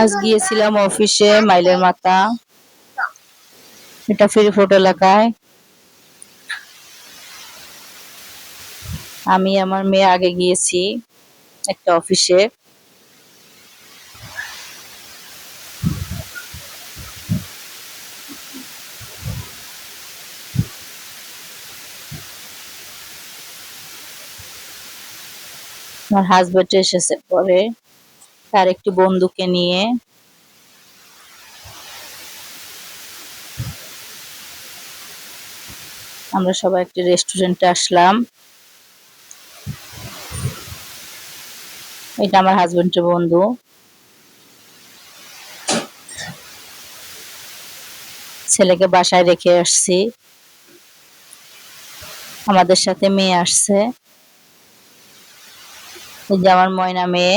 আজ গিয়েছিলাম অফিসে মাইলের মাথা। এটা ফেরিফোর্ট এলাকায় আমি আমার মেয়ে আগে গিয়েছি একটা অফিসে আমার হাজবেন্ড এসেছে পরে। তার একটি বন্ধুকে নিয়ে। আমরা সবাই একটি রেস্টুরেন্টে আসলাম। এটা আমার হাজবেন্ডের বন্ধু। ছেলেকে বাসায় রেখে আসছি। আমাদের সাথে মেয়ে আসছে। আমার ময়না মেয়ে।